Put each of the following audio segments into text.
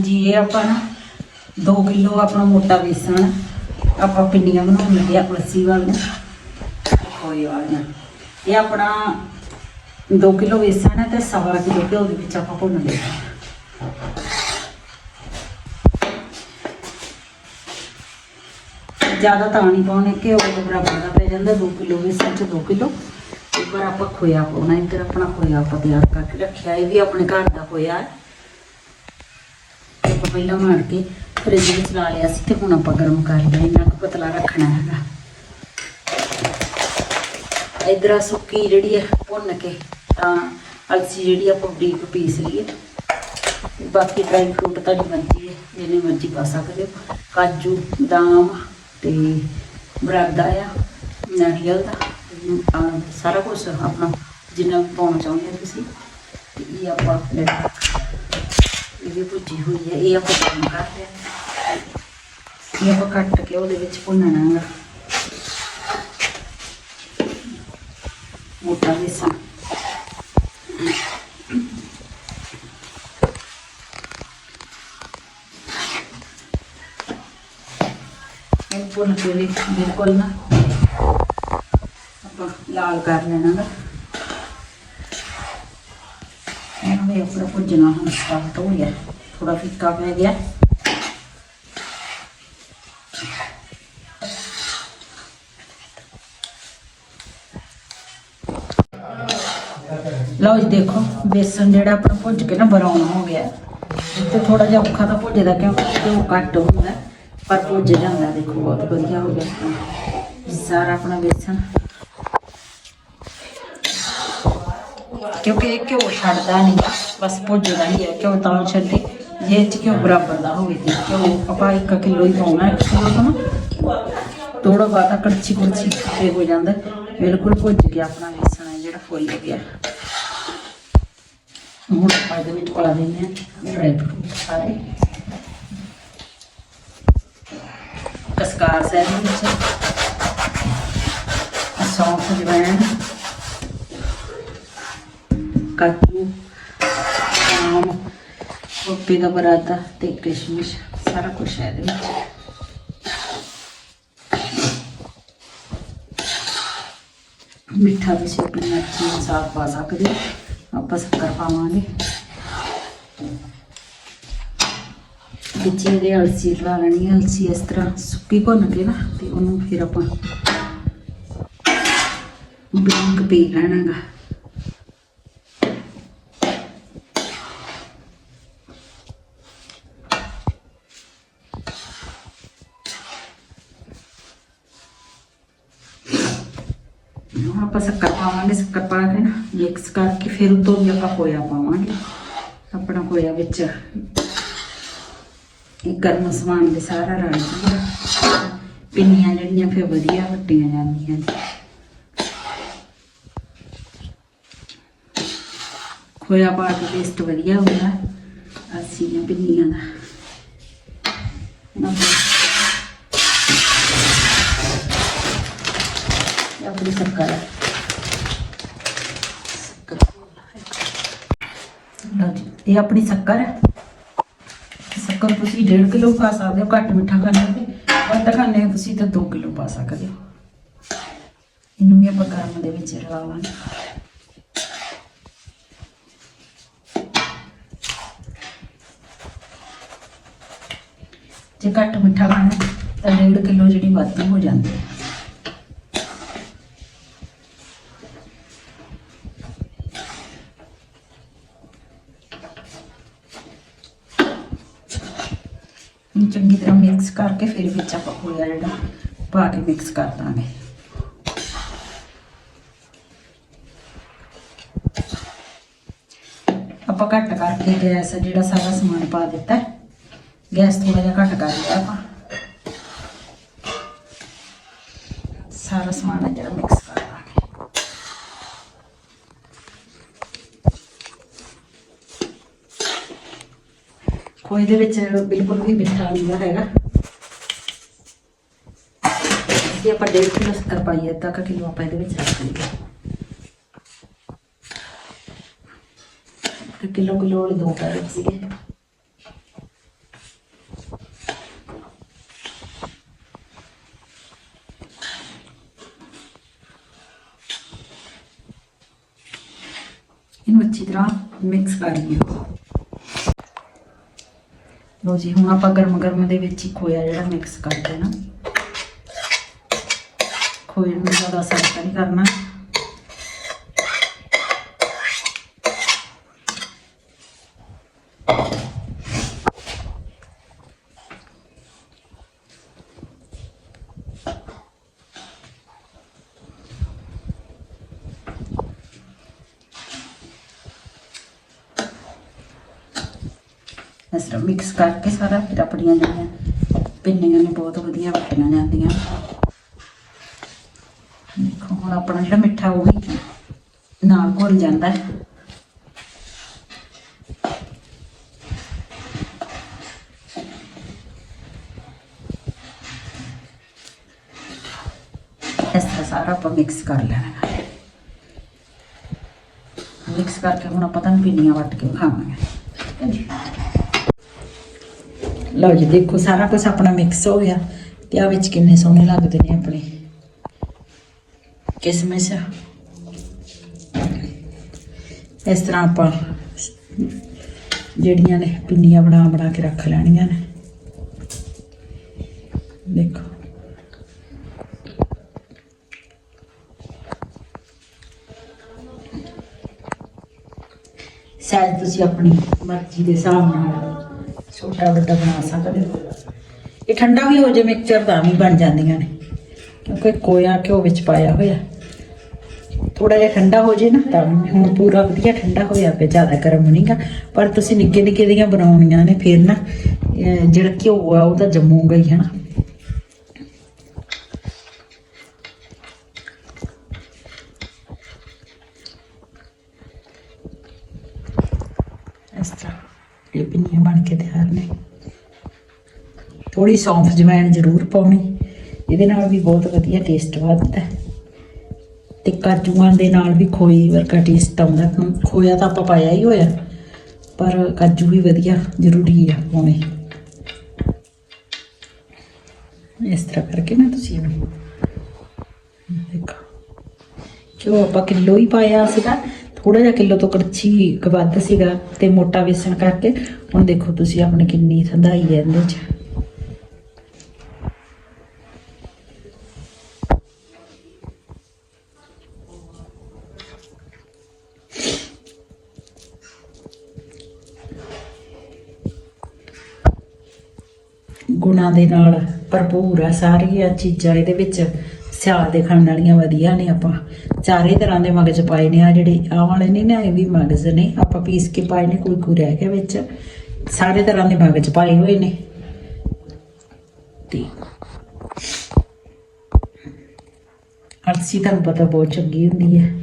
ਹਾਂਜੀ, ਇਹ ਆਪਾਂ ਨਾ 2 ਕਿਲੋ ਆਪਣਾ ਮੋਟਾ ਬੇਸਣ ਆਪਾਂ ਪਿੰਡੀਆਂ ਬਣਾਉਣ ਲੱਗੇ ਆ ਲੱਸੀ ਵਾਲੀਆਂ ਖੋਏ ਵਾਲੀਆਂ ਇਹ ਆਪਣਾ 2 ਕਿਲੋ ਬੇਸਣ ਹੈ ਤੇ ਸਵਾ ਕਿਲੋ ਘਿਓ ਦੇ ਵਿੱਚ ਆਪਾਂ ਭੁੰਨ ਲਿਆ ਜ਼ਿਆਦਾ ਤਾਂ ਨਹੀਂ ਪਾਉਣੇ, ਘਿਓ ਦੇ ਬਰਾਬਰ ਦਾ ਪੈ ਜਾਂਦਾ 2 ਕਿਲੋ ਬੇਸਣ ਚ 2 ਕਿਲੋ। ਉੱਪਰ ਆਪਾਂ ਖੋਇਆ ਪਾਉਣਾ ਇੱਧਰ ਆਪਣਾ ਖੋਇਆ ਆਪਾਂ ਤਿਆਰ ਕਰਕੇ ਰੱਖਿਆ, ਇਹ ਵੀ ਆਪਣੇ ਘਰ ਦਾ ਖੋਇਆ ਹੈ। ਪਹਿਲਾਂ ਮਾਰ ਕੇ ਫ੍ਰਿਜ ਵਿੱਚ ਲਾ ਲਿਆ ਸੀ ਤੇ ਹੁਣ ਆਪਾਂ ਗਰਮ ਕਰ ਲਿਆ, ਇੰਨਾ ਕੁ ਪਤਲਾ ਰੱਖਣਾ ਹੈਗਾ। ਇਧਰ ਸੁੱਕੀ ਜਿਹੜੀ ਹੈ ਭੁੰਨ ਕੇ, ਤਾਂ ਅਲਸੀ ਜਿਹੜੀ ਆਪਾਂ ਬਰੀਕ ਪੀਸ ਲਈਏ। ਬਾਕੀ ਡਰਾਈ ਫਰੂਟ ਤੁਹਾਡੀ ਮਰਜ਼ੀ ਹੈ, ਜਿੰਨੇ ਮਰਜ਼ੀ ਪਾ ਸਕਦੇ ਹੋ। ਕਾਜੂ ਬਦਾਮ ਤੇ ਬਰਾਦਾ ਆ, ਨਾਰੀਅਲ ਦਾ ਸਾਰਾ ਕੁਝ ਆਪਣਾ ਜਿੰਨਾ ਪਾਉਣਾ ਚਾਹੁੰਦੇ ਹੋ ਤੁਸੀਂ ਇਹ ਆਪਾਂ ਲੈ ਇਹ ਵੀ ਭੁੱਜੀ ਹੋਈ ਹੈ, ਇਹ ਆਪਾਂ ਗਰਮ ਕਰ ਲਿਆ ਇਹ ਆਪਾਂ ਕੱਟ ਕੇ ਉਹਦੇ ਵਿੱਚ ਭੁੰਨਣਾ ਹੈ ਮੋਟਾ ਵੇਸਣ ਇਹ ਭੁੰਨ ਕੇ ਵੀ ਬਿਲਕੁਲ ਨਾ ਆਪਾਂ ਲਾਲ ਕਰ ਲੈਣਾ ਗਾ। ਇਹਨੂੰ ਆਪਣਾ ਭੁੱਜਣਾ ਹੁਣ ਸਟਾਰਟ ਹੋ ਗਿਆ। ਥੋੜਾ ਫਿੱਕਾ ਪੈ ਗਿਆ। ਲਓ ਜੀ ਦੇਖੋ, ਬੇਸਨ ਜਿਹੜਾ ਆਪਣਾ ਭੁੱਜ ਕੇ ਨਾ ਬਰਾਊਨ ਹੋ ਗਿਆ। ਤੇ ਥੋੜਾ ਜਿਹਾ ਔਖਾ ਤਾਂ ਭੁੱਜਦਾ ਕਿਉਂਕਿ ਉਹ ਘੱਟ ਹੁੰਦਾ? ਪਰ ਭੁੱਜ ਜਾਂਦਾ, ਦੇਖੋ, ਬਹੁਤ ਵਧੀਆ ਹੋ ਗਿਆ। ਸਾਰਾ ਆਪਣਾ ਬੇਸਨ। ਕਿਉਂਕਿ ਇਹ ਘਿਓ ਛੱਡਦਾ ਨਹੀਂ ਬਸ ਭੁੱਜਦਾ ਹੀ ਹੈ ਘਿਓ ਤਾਂ ਛੱਡੇ। ਜੇ 'ਚ ਘਿਓ ਬਰਾਬਰ ਦਾ ਹੋਵੇ ਤੇ ਘਿਓ ਆਪਾਂ 1 ਕਿਲੋ ਹੀ ਪਾਉਣਾ ਹੈ ਕਿਲੋ ਤੋਂ ਥੋੜਾ ਬਾਤਾ ਕੜਛੀ ਕੁੜਛੀ ਤੇ ਹੋ ਜਾਂਦਾ। ਬਿਲਕੁਲ ਭੁੱਜ ਗਿਆ ਆਪਣਾ ਬੇਸਣ ਹੈ ਜਿਹੜਾ ਫੁੱਲ ਗਿਆ। ਹੁਣ ਆਪਾਂ ਇਹਦੇ ਵਿੱਚ ਪਾ ਦਿੰਦੇ ਹਾਂ ਡਰਾਈ ਫਰੂਟ ਸਾਰੇ। ਕਸਕਾਰ ਸੈਨ ਵਿੱਚ ਸੌਂਫ ਜਵੈਣ ਕਾਜੂ ਆਮ ਪੱਪੇ ਦਾ ਬਰਾਤਾ ਤੇ ਕਿਸ਼ਮਿਸ਼, ਸਾਰਾ ਕੁਝ ਹੈ ਇਹਦੇ ਵਿੱਚ। ਮਿੱਠਾ ਵੀ ਆਪਣੀ ਮਰਜ਼ੀ ਅਨੁਸਾਰ ਪਾ ਸਕਦੇ ਆਪਾਂ ਸ਼ੱਕਰ ਪਾਵਾਂਗੇ। ਵਿੱਚ ਇਹਦੇ ਅਲਸੀ ਲਾ ਲੈਣੀ ਹੈ, ਅਲਸੀ ਇਸ ਤਰ੍ਹਾਂ ਸੁੱਕੀ ਭੁੰਨ ਕੇ ਨਾ, ਤੇ ਉਹਨੂੰ ਫਿਰ ਆਪਾਂ ਬਰੀਕ ਪੀ ਲੈਣਾਗਾ ਹੁਣ ਆਪਾਂ ਸ਼ੱਕਰ ਪਾਵਾਂਗੇ ਸ਼ੱਕਰ ਨਾ ਮਿਕਸ ਕਰਕੇ ਫਿਰ ਉਤੋਂ ਵੀ ਆਪਾਂ ਖੋਇਆ ਪਾਵਾਂਗੇ। ਆਪਣਾ ਖੋਇਆ ਵਿੱਚ ਇਹ ਗਰਮ ਸਮਾਨ ਦੇ ਸਾਰਾ ਰਲ ਜੂਗਾ ਪਿੰਨੀਆਂ ਜਿਹੜੀਆਂ ਫਿਰ ਵਧੀਆ ਵੱਟੀਆਂ ਜਾਂਦੀਆਂ ਨੇ ਖੋਇਆ ਪਾ ਕੇ ਟੇਸਟ ਵਧੀਆ ਹੁੰਦਾ। ਅਸੀਂ ਪਿੰਨੀਆਂ ਦਾ ਨਾ ਇਹ ਆਪਣੀ ਸ਼ੱਕਰ ਹੈ ਲਓ ਜੀ ਇਹ ਆਪਣੀ ਸ਼ੱਕਰ ਸ਼ੱਕਰ ਤੁਸੀਂ 1.5 ਕਿਲੋ ਪਾ ਸਕਦੇ ਹੋ, ਘੱਟ ਮਿੱਠਾ ਖਾਣਾ ਤੇ ਵੱਧ ਖਾਣੇ ਤੁਸੀਂ ਤਾਂ 2 ਕਿਲੋ ਪਾ ਸਕਦੇ ਹੋ। ਇਹਨੂੰ ਵੀ ਆਪਾਂ ਗਰਮ ਦੇ ਵਿੱਚ ਰਲਾਵਾਂਗੇ। ਜੇ ਘੱਟ ਮਿੱਠਾ ਖਾਣਾ ਤਾਂ 1.5 ਕਿਲੋ ਜਿਹੜੀ ਵੱਧ ਹੋ ਜਾਂਦੀ ਹੈ ਇਹਨੂੰ ਚੰਗੀ ਤਰ੍ਹਾਂ ਮਿਕਸ ਕਰਕੇ ਫਿਰ ਵਿੱਚ ਆਪਾਂ ਖੋਇਆ ਜਿਹੜਾ ਪਾ ਕੇ ਮਿਕਸ ਕਰ ਦਾਂਗੇ। ਆਪਾਂ ਘੱਟ ਕਰਕੇ ਗੈਸ, ਜਿਹੜਾ ਸਾਰਾ ਸਮਾਨ ਪਾ ਦਿੱਤਾ ਗੈਸ ਥੋੜਾ ਜਿਹਾ ਘੱਟ ਕਰ ਦਿੱਤਾ ਆਪਾਂ। ਸਾਰਾ ਸਮਾਨ ਹੈ ਜਿਹੜਾ ਉਹ ਇਹਦੇ ਵਿੱਚ ਬਿਲਕੁਲ ਵੀ ਮਿੱਠਾ ਨਹੀਂ ਹੈਗਾ। ਇਹ ਆਪਾਂ 1.5 ਕਿਲੋ ਸ਼ੱਕਰ ਪਾਈ ਹੈ ਤਾਂ ਕਿ ਕਿਲੋ ਆਪਾਂ ਇਹਦੇ ਵਿੱਚ ਰੱਖ ਲਈਏ। ਕਿਲੋ ਕਿਲੋ ਵਾਲੇ ਦੋ ਪੈਕਟ ਸੀਗੇ। ਇਹਨੂੰ ਅੱਛੀ ਤਰ੍ਹਾਂ ਮਿਕਸ ਕਰ ਲਈਏ। ਲੋ ਜੀ, ਹੁਣ ਆਪਾਂ ਗਰਮ ਗਰਮ ਦੇ ਵਿੱਚ ਹੀ ਖੋਇਆ ਜਿਹੜਾ ਮਿਕਸ ਕਰ ਦੇਣਾ ਖੋਏ ਨੂੰ ਜ਼ਿਆਦਾ ਸਖਤ ਨਹੀਂ ਕਰਨਾ। ਇਸ ਤਰ੍ਹਾਂ ਮਿਕਸ ਕਰਕੇ ਸਾਰਾ ਫਿਰ ਆਪਣੀਆਂ ਜਿਹੜੀਆਂ ਪਿੰਨੀਆਂ ਨੇ ਬਹੁਤ ਵਧੀਆ ਵੱਟੀਆਂ ਜਾਂਦੀਆਂ ਦੇਖੋ, ਹੁਣ ਆਪਣਾ ਜਿਹੜਾ ਮਿੱਠਾ ਉਹ ਵੀ ਨਾਲ ਘੁਲ ਜਾਂਦਾ ਹੈ। ਇਸ ਤਰ੍ਹਾਂ ਸਾਰਾ ਆਪਾਂ ਮਿਕਸ ਕਰ ਲੈਣਾ ਮਿਕਸ ਕਰਕੇ ਹੁਣ ਆਪਾਂ ਤਾਂ ਪਿੰਨੀਆਂ ਵੱਟ ਕੇ ਖਾਵਾਂਗੇ ਠੀਕ ਹੈ ਜੀ ਲਓ ਜੀ, ਦੇਖੋ, ਸਾਰਾ ਕੁਝ ਆਪਣਾ ਮਿਕਸ ਹੋ ਗਿਆ ਤੇ ਆ ਵਿੱਚ ਕਿੰਨੇ ਸੋਹਣੇ ਲੱਗਦੇ ਨੇ ਆਪਣੇ। ਕਿਸਮਿਸ ਇਸ ਤਰ੍ਹਾਂ ਆਪਾਂ ਜਿਹੜੀਆਂ ਨੇ ਪਿੰਨੀਆਂ ਬਣਾ ਬਣਾ ਕੇ ਰੱਖ ਲੈਣੀਆਂ ਨੇ। ਦੇਖੋ। ਸਾਈਜ਼ ਤੁਸੀਂ ਆਪਣੀ ਮਰਜ਼ੀ ਦੇ ਹਿਸਾਬ ਨਾਲ ਛੋਟਾ ਵੱਡਾ ਬਣਾ ਸਕਦੇ ਹੋ। ਇਹ ਠੰਡਾ ਵੀ ਹੋ ਜੇ ਮਿਕਸਚਰ ਤਾਂ ਵੀ ਬਣ ਜਾਂਦੀਆਂ ਨੇ। ਕਿਉਂਕਿ ਕੋਇਆ ਘਿਓ ਵਿੱਚ ਪਾਇਆ ਹੋਇਆ। ਥੋੜਾ ਜਿਹਾ ਠੰਡਾ ਹੋ ਜੇ ਨਾ, ਤਾਂ ਹੁਣ ਪੂਰਾ ਵਧੀਆ ਠੰਡਾ ਹੋਇਆ ਪਿਆ, ਜ਼ਿਆਦਾ ਗਰਮ ਨਹੀਂਗਾ। ਪਰ ਤੁਸੀਂ ਨਿੱਕੇ ਨਿੱਕੇ ਦੀਆਂ ਬਣਾਉਣੀਆਂ ਨੇ, ਫਿਰ ਨਾ ਜਿਹੜਾ ਘਿਓ ਆ, ਉਹ ਤਾਂ ਜੰਮੂਗਾ ਹੀ ਹਨਾ ਇਸ ਤਰ੍ਹਾਂ ਇਹ ਪਿੰਨੀਆਂ ਬਣ ਕੇ ਤਿਆਰ ਨੇ। ਥੋੜੀ ਸੌਂਫ ਜਵੈਣ ਜ਼ਰੂਰ ਪਾਉਣੀ। ਇਹਦੇ ਨਾਲ ਵੀ ਬਹੁਤ ਵਧੀਆ ਟੇਸਟ ਵੱਧਦਾ ਹੈ। ਤੇ ਕਾਜੂਆਂ ਦੇ ਨਾਲ ਵੀ ਖੋਏ ਵਰਗਾ ਟੇਸਟ ਆਉਂਦਾ। ਖੋਇਆ ਤਾਂ ਆਪਾਂ ਪਾਇਆ ਹੀ ਹੋਇਆ, ਪਰ ਕਾਜੂ ਵੀ ਵਧੀਆ ਜ਼ਰੂਰੀ ਆ ਪਾਉਣੇ। ਇਸ ਤਰ੍ਹਾਂ ਕਰਕੇ ਨਾ ਤੁਸੀਂ ਇਹਨੂੰ ਦੇਖੋ। ਕਿਉਂ ਆਪਾਂ ਕਿਲੋ ਹੀ ਪਾਇਆ ਸੀਗਾ? ਥੋੜਾ ਜਿਹਾ ਕਿਲੋ ਤੋਂ ਕੜਛੀ ਕੁ ਵੱਧ ਸੀਗਾ ਤੇ ਮੋਟਾ ਵੇਸਣ ਕਰਕੇ ਹੁਣ ਦੇਖੋ ਤੁਸੀਂ ਆਪਣੀ ਕਿੰਨੀ ਥੰਦਾਈ ਹੈ ਇਹਦੇ ਚ। ਗੁਣਾਂ ਦੇ ਨਾਲ ਭਰਪੂਰ ਆ ਸਾਰੀਆਂ ਚੀਜ਼ਾਂ ਇਹਦੇ ਵਿੱਚ। ਸਿਆਲ ਦੇ ਖਾਣ ਵਾਲੀਆਂ ਵਧੀਆ ਨੇ ਆਪਾਂ। ਚਾਰੇ ਤਰ੍ਹਾਂ ਦੇ ਮਗਜ਼ ਪਾਏ ਨੇ ਆ ਜਿਹੜੇ। ਆ ਵਾਲੇ ਨੇ ਨਾ, ਇਹ ਵੀ ਮਗਜ਼ ਨੇ। ਆਪਾਂ ਪੀਸ ਕੇ ਪਾਏ ਨੇ ਕੋਈ ਕੋਈ ਰਹਿ ਗਿਆ ਵਿੱਚ। ਸਾਰੇ ਤਰ੍ਹਾਂ ਦੇ ਮਗਜ਼ ਪਾਏ ਹੋਏ ਨੇ। ਤੇ ਅਲਸੀ ਤੁਹਾਨੂੰ ਪਤਾ ਬਹੁਤ ਚੰਗੀ ਹੁੰਦੀ ਹੈ।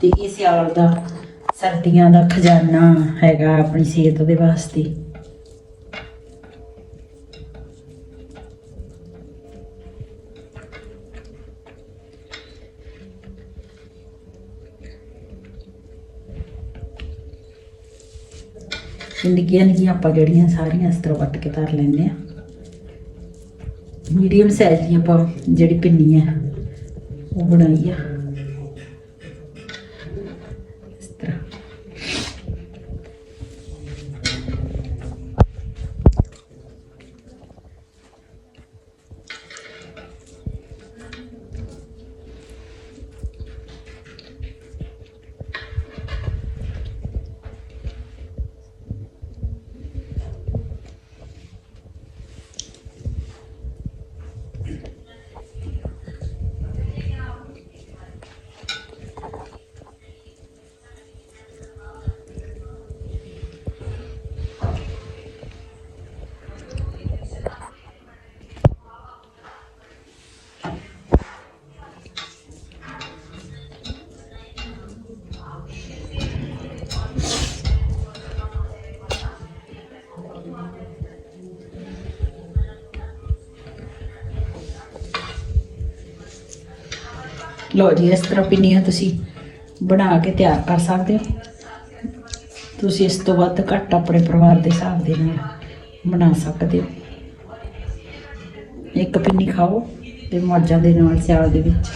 ਤੇ ਇਹ ਸਿਆਲ ਦਾ, ਸਰਦੀਆਂ ਦਾ ਖਜ਼ਾਨਾ ਹੈਗਾ ਆਪਣੀ ਸਿਹਤ ਦੇ ਵਾਸਤੇ। ਨਿੱਕੀਆਂ ਨਿੱਕੀਆਂ ਆਪਾਂ ਜਿਹੜੀਆਂ ਸਾਰੀਆਂ ਇਸ ਤਰ੍ਹਾਂ ਵੱਟ ਕੇ ਧਰ ਲੈਂਦੇ ਆ ਮੀਡੀਅਮ ਸਾਈਜ਼ ਦੀ ਆਪਾਂ ਜਿਹੜੀ ਪਿੰਨੀ ਆ ਉਹ ਬਣਾਈ ਆ। ਲਓ ਜੀ, ਇਸ ਤਰ੍ਹਾਂ ਪਿੰਨੀਆਂ ਤੁਸੀਂ ਬਣਾ ਕੇ ਤਿਆਰ ਕਰ ਸਕਦੇ ਹੋ। ਤੁਸੀਂ ਇਸ ਤੋਂ ਵੱਧ ਘੱਟ ਆਪਣੇ ਪਰਿਵਾਰ ਦੇ ਹਿਸਾਬ ਦੇ ਨਾਲ ਬਣਾ ਸਕਦੇ ਹੋ। ਇੱਕ ਪਿੰਨੀ ਖਾਓ ਤੇ ਮੌਜਾਂ ਦੇ ਨਾਲ ਸਿਆਲ ਦੇ ਵਿੱਚ।